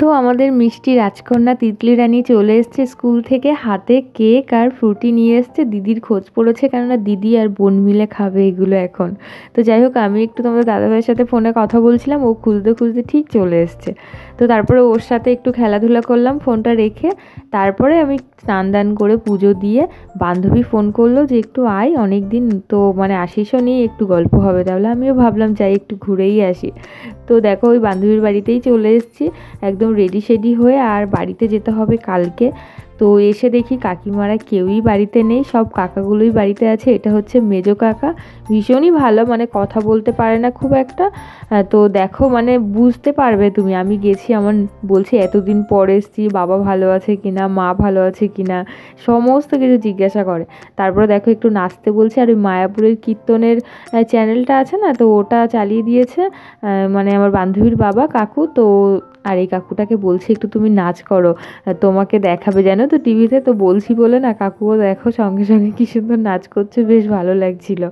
তো আমাদের মিষ্টি রাজকন্যা তিতলি রানী চলে এসছে স্কুল থেকে। হাতে কেক আর ফ্রুটি নিয়ে এসছে। দিদির খোঁজ পড়েছে কেননা দিদি আর বোন মিলে খাবে এগুলো এখন। তো যাই হোক, আমি একটু তোমাদের দাদাভাইয়ের সাথে ফোনে কথা বলছিলাম। ও খুঁজতে খুঁজতে ঠিক চলে এসছে। তো তারপরে ওর সাথে একটু খেলাধুলা করলাম ফোনটা রেখে। তারপরে আমি স্নান দান করে পুজো দিয়ে বান্ধবী ফোন করল যে, একটু আয় অনেক দিন তো মানে আসিসও নিয়ে একটু গল্প হবে তাহলে। আমিও ভাবলাম, যাই, একটু ঘুরেই আসি। তো দেখো, ওই বান্ধবীর বাড়িতেই চলে এসেছি। একদম রেডি সেডি হয়ে আর বাড়িতে যেতে হবে কালকে। তো এসে দেখি কাকিমারা কেউই বাড়িতে নেই, সব কাকাগুলোই বাড়িতে আছে। এটা হচ্ছে মেজো কাকা। ভীষণই ভালো মানে কথা বলতে পারে না খুব একটা। তো দেখো মানে বুঝতে পারবে তুমি, আমি গেছি আমার বলছি, এতদিন পরে এসছি, বাবা ভালো আছে কিনা, মা ভালো আছে কিনা? সমস্ত কিছু জিজ্ঞাসা করে। তারপরে দেখো একটু নাচতে বলছে, আর ওই মায়াপুরের কীর্তনের চ্যানেলটা আছে না, তো ওটা চালিয়ে দিয়েছে। মানে আমার বান্ধবীর বাবা, কাকু, তো আর এই কাকুটাকে বলছি, একটু তুমি নাচ করো, তোমাকে দেখাবে। জানো তো টিভিতে তো বলছি বলে না কাকুও দেখো সঙ্গে সঙ্গে কি সুন্দর নাচ করছে, বেশ ভালো লাগছিল।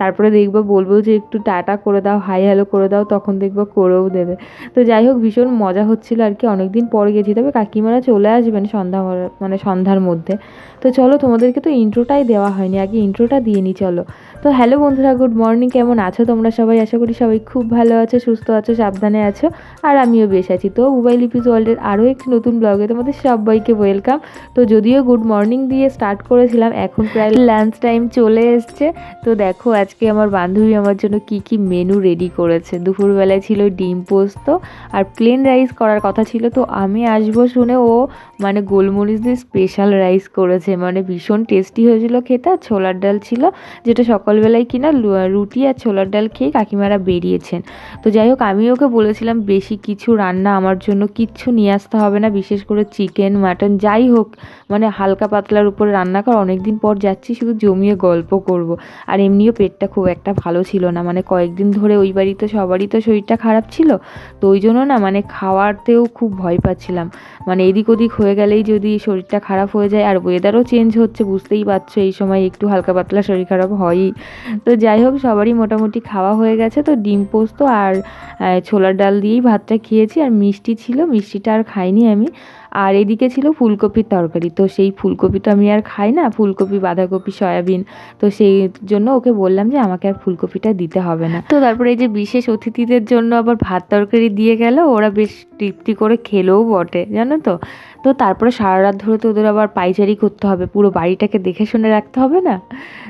তারপরে দেখব বলব যে, একটু টাটা করে দাও, হাই হ্যালো করে দাও। তখন দেখব করেও দেবে। তো যাই হোক, ভীষণ মজা হচ্ছিল আর কি, অনেকদিন পরে গেছি। তবে কাকিমারা চলে আসবেন সন্ধ্যা মানে সন্ধ্যার মধ্যে। তো চলো, তোমাদেরকে তো ইন্ট্রোটাই দেওয়া হয়নি, আগে ইন্ট্রোটা দিয়ে নিই চলো। তো হ্যালো বন্ধুরা, গুড মর্নিং। কেমন আছো তোমরা সবাই? আশা করি সবাই খুব ভালো আছো, সুস্থ আছো, সাবধানে আছো, আর আমিও বেশ আছি। তো মোবাইল ইপিস ওয়ার্ল্ডের আরও একটি নতুন ব্লগে তোমাদের সবাইকে ওয়েলকাম। তো যদিও গুড মর্নিং দিয়ে স্টার্ট করেছিলাম, এখন প্রায় লাঞ্চ টাইম চলে এসছে। তো দেখো, আজকে আমার বান্ধবী আমার জন্য কি কি মেনু রেডি করেছে। দুপুরবেলায় ছিল ডিম পোস্ত আর প্লেন রাইস করার কথা ছিল। তো আমি আসব শুনে ও মানে গোলমরিচ দিয়ে স্পেশাল রাইস করেছে। মানে ভীষণ টেস্টি হয়েছিল খেতে ছোলার ডাল ছিল, যেটা সকালবেলায় কিনা রুটি আর ছোলার ডাল খেয়ে কাকিমারা বেরিয়েছেন। তো যাই হোক, আমি ওকে বলেছিলাম, বেশি কিছু রান্না আমার জন্য কিচ্ছু নিয়ে আসতে হবে না, বিশেষ করে চিকেন, মাটন, যাই হোক মানে হালকা পাতলার উপরে রান্না কর অনেক দিন পর যাচ্ছি, শুধু জমিয়ে গল্প করব। আর এমনিও পেটটা খুব একটা ভালো ছিল না মানে কয়েকদিন ধরে ওই বাড়িতে সবারই তো শরীরটা খারাপ ছিল, তো ওই জন্য না মানে খাওয়াতেও খুব ভয় পাচ্ছিলাম। মানে এদিক ওদিক হয়ে গেলেই যদি শরীরটা খারাপ হয়ে যায়, আর ওয়েদারও চেঞ্জ হচ্ছে, বুঝতেই পারছ, এই সময় একটু হালকা পাতলা শরীর খারাপ হয়ই। তো যাই হোক, সবারই মোটামুটি খাওয়া হয়ে গেছে। তো ডিম পোস্ত আর ছোলার ডাল দিয়েই ভাতটা খেয়েছি। আর মিষ্টি ছিল, মিষ্টিটা আর খাইনি আমি। আর এদিকে ছিল ফুলকপির তরকারি। তো সেই ফুলকপি তো আমি আর খাই না, ফুলকপি, বাঁধাকপি, সয়াবিন। তো সেই জন্য ওকে বললাম যে, আমাকে আর ফুলকপিটা দিতে হবে না। তো তারপরে এই যে বিশেষ অতিথিদের জন্য আবার ভাত তরকারি দিয়ে গেল, ওরা বেশ তৃপ্তি করে খেলেও বটে, জানো তো? তো তারপরে সারা রাত ধরে তো ওদের আবার পাইচারি করতে হবে, পুরো বাড়িটাকে দেখে শুনে রাখতে হবে না?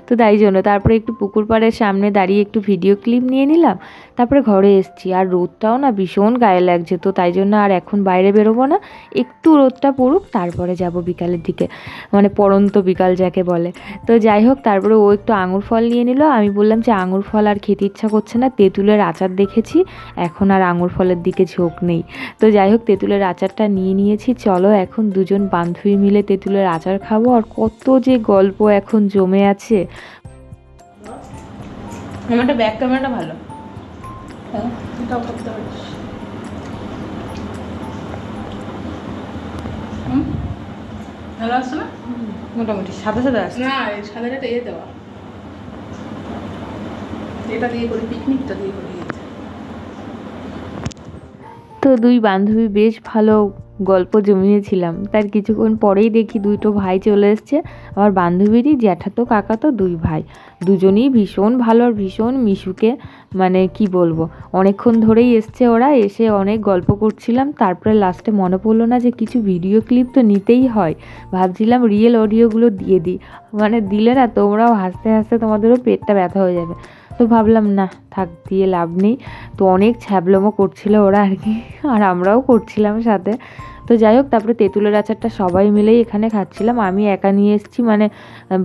তো তাই জন্য তারপরে একটু পুকুর পাড়ের সামনে দাঁড়িয়ে একটু ভিডিও ক্লিপ নিয়ে নিলাম, তারপরে ঘরে এসেছি। আর রোদটাও না ভীষণ গায়ে লাগছে, তো তাই জন্য আর এখন বাইরে বেরোবো না, একটু রোদটা পড়ুক, তারপরে যাব বিকালের দিকে মানে পড়ন্ত বিকাল যাকে বলে। তো যাই হোক, তারপরে ও একটু আঙুর ফল নিয়ে নিল, আমি বললাম যে আঙুর ফল আর খেতে ইচ্ছা করছে না, তেঁতুলের আচার দেখেছি, এখন আর আঙুর ফলের দিকে ঝোঁক নেই। তো যাই হোক, তেঁতুলের আচারটা নিয়ে নিয়েছি, চলো এখন দুজন বান্ধবী মিলে তেঁতুলের আচার খাব আর কত যে গল্প এখন জমে আছে। আমারটা ব্যাক ক্যামেরাটা ভালো। হুম? ভালো আসছে না? মোটামুটি। সাদা সাদা আছে না সাদাটা এ দেওয়া। এটা দিয়ে করি পিকনিকটা দিয়ে করি। তো দুই বান্ধবী বেশ ভালো গল্প জমিয়েছিলাম। তার কিছুক্ষণ পরেই দেখি দুটো ভাই চলে এসছে। আমার বান্ধবীরই জ্যাঠাতো কাকাতো দুই ভাই। দুজনেই ভীষণ ভালো আর ভীষণ মিশুকে মানে কি বলব, অনেকক্ষণ ধরেই এসছে ওরা। এসে অনেক গল্প করছিলাম। তারপরে লাস্টে মনে পড়ল না যে কিছু ভিডিও ক্লিপ তো নিতেই হয়। ভাবছিলাম রিয়েল অডিওগুলো দিয়ে দিই। মানে দিলে না তোমরাও হাসতে হাসতে তোমাদেরও পেটটা ব্যথা হয়ে যাবে। তো ভাবলাম, না, থাক, দিয়ে লাভ নেই। তো অনেক ছ্যাবলমো করছিল ওরা আর কি, আর আমরাও করছিলাম সাথে। তো যাই হোক, তারপরে তেঁতুলের আচারটা সবাই মিলেই এখানে খাচ্ছিলাম। আমি একা নিয়ে এসেছি মানে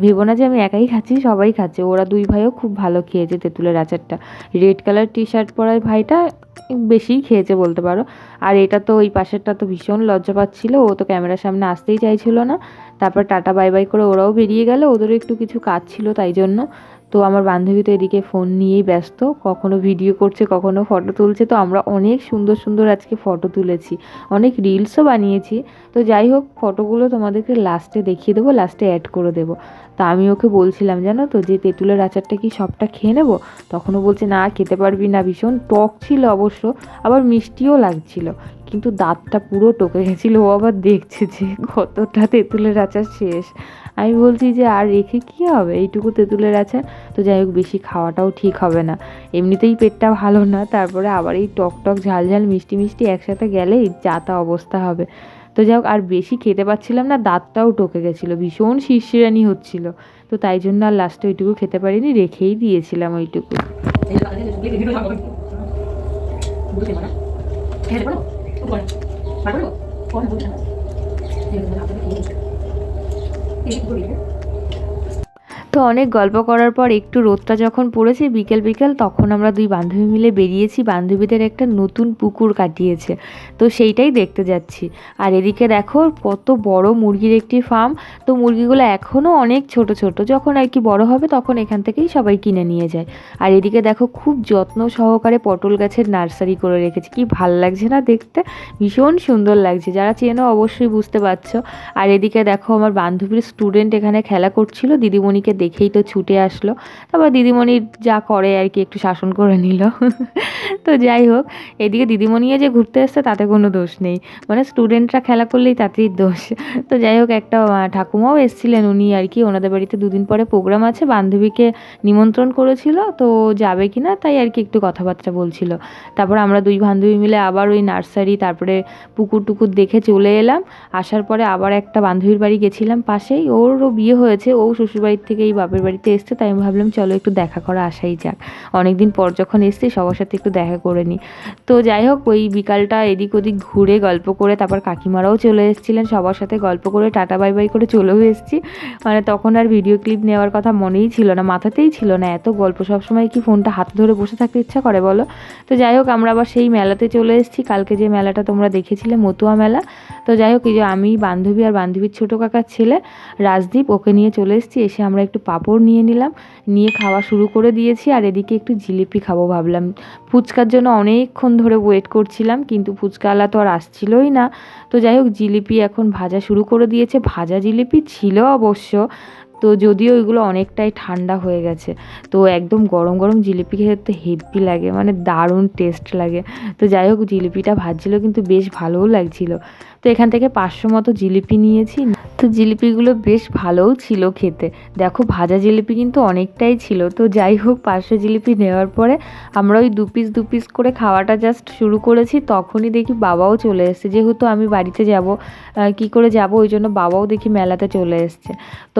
ভেবো না যে আমি একাই খাচ্ছি, সবাই খাচ্ছে। ওরা দুই ভাইও খুব ভালো খেয়েছে তেঁতুলের আচারটা। রেড কালার টি শার্ট পরা ভাইটা বেশিই খেয়েছে বলতে পারো। আর এটা তো ওই পাশেরটা তো ভীষণ লজ্জা পাচ্ছিল, ও তো ক্যামেরার সামনে আসতেই চাইছিল না। তারপর টাটা বাই বাই করে ওরাও বেরিয়ে গেল, ওদেরও একটু কিছু কাজ ছিল তাই জন্য। তো আমার বান্ধবী তো এদিকে ফোন নিয়েই ব্যস্ত, কখনো ভিডিও করছে, কখনো ফটো তুলছে, তো আমরা অনেক সুন্দর সুন্দর আজকে ফটো তুলেছি, অনেক রিলসও বানিয়েছি। তো যাই হোক ফটোগুলো তোমাদেরকে লাস্টে দেখিয়ে দেবো লাস্টে অ্যাড করে দেবো। তা আমি ওকে বলছিলাম, জানো তো, যে তেঁতুলের আচারটা কি সবটা খেয়ে নেব? তখনও বলছে, না, খেতে পারবি না, ভীষণ টক ছিল অবশ্য, আবার মিষ্টিও লাগছিল। কিন্তু দাঁতটা পুরো টকে গেছিল, ও আবার দেখছে যে কতটা তেঁতুলের আচার শেষ। আমি বলছি যে আর রেখে কী হবে এইটুকু তেঁতুলের আচার তো যাই হোক বেশি খাওয়াটাও ঠিক হবে না এমনিতেই পেটটা ভালো না তারপরে আবার এই টক টক ঝাল ঝাল মিষ্টি মিষ্টি একসাথে গেলেই যা তা অবস্থা হবে তো যাই হোক আর বেশি খেতে পাচ্ছিলাম না দাঁতটাও টকে গেছিল ভীষণ শিরশিরানি হচ্ছিল তো তাই জন্য আর লাস্টে ওইটুকু খেতে পারিনি রেখেই দিয়েছিলাম ওইটুকু 你不会。তো অনেক গল্প করার পর একটু রোদটা যখন পড়েছে বিকেল বিকেল, তখন আমরা দুই বান্ধবী মিলে বেরিয়েছি। বান্ধবীদের একটা নতুন পুকুর কাটিয়েছে। তো সেইটাই দেখতে যাচ্ছি। আর এদিকে দেখো কত বড় মুরগির একটি ফার্ম তো মুরগিগুলো এখনও অনেক ছোট ছোট। যখন আর কি বড় হবে, তখন এখান থেকেই সবাই কিনে নিয়ে যায়। আর এদিকে দেখো খুব যত্ন সহকারে পটল গাছের নার্সারি করে রেখেছে। কি ভালো লাগছে না দেখতে? ভীষণ সুন্দর লাগছে। যারা চেনো অবশ্যই বুঝতে পারছ। আর এদিকে দেখো আমার বান্ধবীর স্টুডেন্ট এখানে খেলা করছিল। দিদিমণিকে দেখেই তো ছুটে আসলো। তারপর দিদিমণি যা করে আর কি, একটু শাসন করে নিল। তো যাই হোক, এদিকে দিদিমণিও যে ঘুরতে আসছে, তাতে কোনো দোষ নেই। মানে স্টুডেন্টরা খেলা করলেই তাতেই দোষ। তো যাই হোক, একটা ঠাকুমাও এসেছিলেন উনি আর কি, ওনাদের বাড়িতে দুদিন পরে প্রোগ্রাম আছে, বান্ধবীকে নিমন্ত্রণ করেছিল। তো যাবে কি না তাই আর কি একটু কথাবার্তা বলছিল। তারপর আমরা দুই বান্ধবী মিলে আবার ওই নার্সারি, তারপরে পুকুর টুকুর দেখে চলে এলাম। আসার পরে আবার একটা বান্ধবীর বাড়ি গেছিলাম পাশেই। ওরও বিয়ে হয়েছে, ও শ্বশুরবাড়ির থেকে বাপের বাড়িতে এসছে, তাই আমি ভাবলাম, চলো একটু দেখা করা আসাই যাক। অনেকদিন পর যখন এসছি, সবার সাথে একটু দেখা করে নিই। তো যাই হোক, ওই বিকালটা এদিক ওদিক ঘুরে গল্প করে তারপর কাকিমারাও চলে এসেছিলেন, সবার সাথে গল্প করে টাটা, বাই বাই করে চলেও এসেছি। মানে তখন আর ভিডিও ক্লিপ নেওয়ার কথা মনেই ছিল না, মাথাতেই ছিল না এত গল্প। সবসময় কি ফোনটা হাতে ধরে বসে থাকতে ইচ্ছা করে বলো? তো যাই হোক, আমরা আবার সেই মেলাতে চলে এসেছি। কালকে যে মেলাটা তোমরা দেখেছিলে, মতুয়া মেলা। তো যাই হোক, এই যে আমি, বান্ধবী আর বান্ধবীর ছোটো কাকার ছেলে, রাজদীপ, ওকে নিয়ে চলে এসেছি। এসে আমরা একটু পাঁপড় নিয়ে নিলাম। নিয়ে খাওয়া শুরু করে দিয়েছি আর এদিকে একটু জিলিপি খাব ভাবলাম। ফুচকার জন্য অনেকক্ষণ ধরে ওয়েট করছিলাম কিন্তু ফুচকাওয়ালা তো আর আসছিলই না। তো যাই হোক, জিলিপি এখন ভাজা শুরু করে দিয়েছে। ভাজা জিলিপি ছিল অবশ্য তো যদিও ওইগুলো অনেকটাই ঠান্ডা হয়ে গেছে, তো একদম গরম গরম জিলিপি খেতে হেভি লাগে মানে দারুণ টেস্ট লাগে। তো যাই হোক, জিলিপিটা ভাজছিল কিন্তু বেশ ভালোও লাগছিল। তো এখান থেকে পাঁচশো মতো জিলিপি নিয়েছি। তো জিলিপিগুলো বেশ ভালোও ছিল খেতে। দেখো, ভাজা জিলিপি কিন্তু অনেকটাই ছিল। তো যাই হোক, পাঁচশো জিলিপি নেওয়ার পরে আমরা ওই দু পিস দু পিস করে খাওয়াটা জাস্ট শুরু করেছি। তখনই দেখি বাবাও চলে এসেছে। যেহেতু আমি বাড়িতে যাব কি করে যাব, ওই জন্য বাবাও দেখি মেলাতে চলে এসছে। তো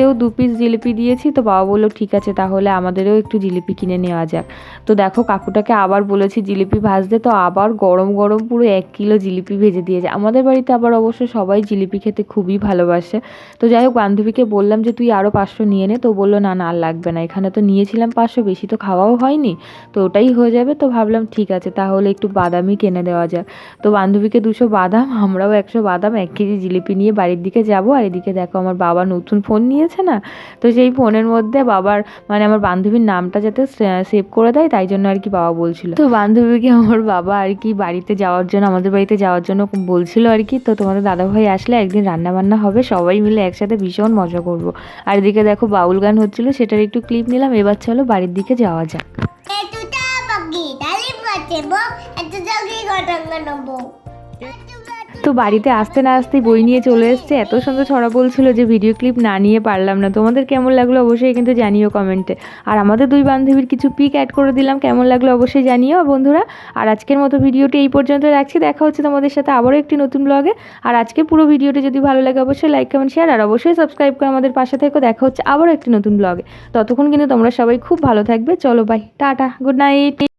বাবাওকেও দু পিস জিলিপি দিয়েছি, তো বাবা বলল, ঠিক আছে, তাহলে আমাদেরও একটু জিলিপি কিনে নেওয়া যাক। তো দেখো, কাকুটাকে আবার বলেছি জিলিপি ভাজতে, তো আবার গরম গরম পুরো এক কিলো জিলিপি ভেজে দিয়েছে। আমাদের বাড়িতে আবার অবশ্য সবাই জিলিপি খেতে খুবই ভালোবাসে। তো যাই হোক, বান্ধবীকে বললাম যে, তুই আরও পাঁচশো নিয়ে নে। তো বলল, না না, আর লাগবে না। এখানে তো নিয়েছিলাম পাঁচশো, বেশি তো খাওয়াও হয়নি। তো ওটাই হয়ে যাবে, তো ভাবলাম, ঠিক আছে, তাহলে একটু বাদামই কিনে দেওয়া যাক। তো বান্ধবীকে দুশো বাদাম, আমরাও একশো বাদাম, এক কেজি জিলিপি নিয়ে বাড়ির দিকে যাব। আর এদিকে দেখো, আমার বাবা নতুন ফোন নিয়েছে না? তো সেই ফোনের মধ্যে বাবার মানে আমার বান্ধবীর নামটা যাতে সেভ করে দেয়, তাই জন্য আর কি বাবা বলছিল। তো বান্ধবীকে আমার বাবা আর কি বাড়িতে যাওয়ার জন্য, আমাদের বাড়িতে যাওয়ার জন্য বলছিল আর কি, তো তোমাদের দাদাভাই আসলে একদিন রান্না বান্না হবে, সবাই মিলে একসাথে ভীষণ মজা করব। আর এদিকে দেখো বাউল গান হচ্ছিল, সেটার একটু ক্লিপ নিলাম, এবার চলো বাড়ির দিকে যাওয়া যাক। তো বাড়িতে আসতে না আসতেই বই নিয়ে চলে এসছে। এত সুন্দর ছড়া বলছিল যে ভিডিও ক্লিপ না নিয়ে পারলাম না। তোমাদের কেমন লাগল অবশ্যই কিন্তু জানিও কমেন্টে আর আমাদের দুই বান্ধবীর কিছু পিক অ্যাড করে দিলাম। কেমন লাগল অবশ্যই জানিও বন্ধুরা। আর আজকের মতো ভিডিওটি এই পর্যন্ত রাখছি। দেখা হচ্ছে তোমাদের সাথে আবারও একটি নতুন ব্লগে আর আজকের পুরো ভিডিওটি যদি ভালো লাগে অবশ্যই লাইক কমেন্ট শেয়ার আর অবশ্যই সাবস্ক্রাইব করে আমাদের পাশে থেকে। দেখা হচ্ছে আবারও একটি নতুন ব্লগে ততক্ষণ কিন্তু তোমরা সবাই খুব ভালো থাকবে। চলো বাই টাটা গুড নাইট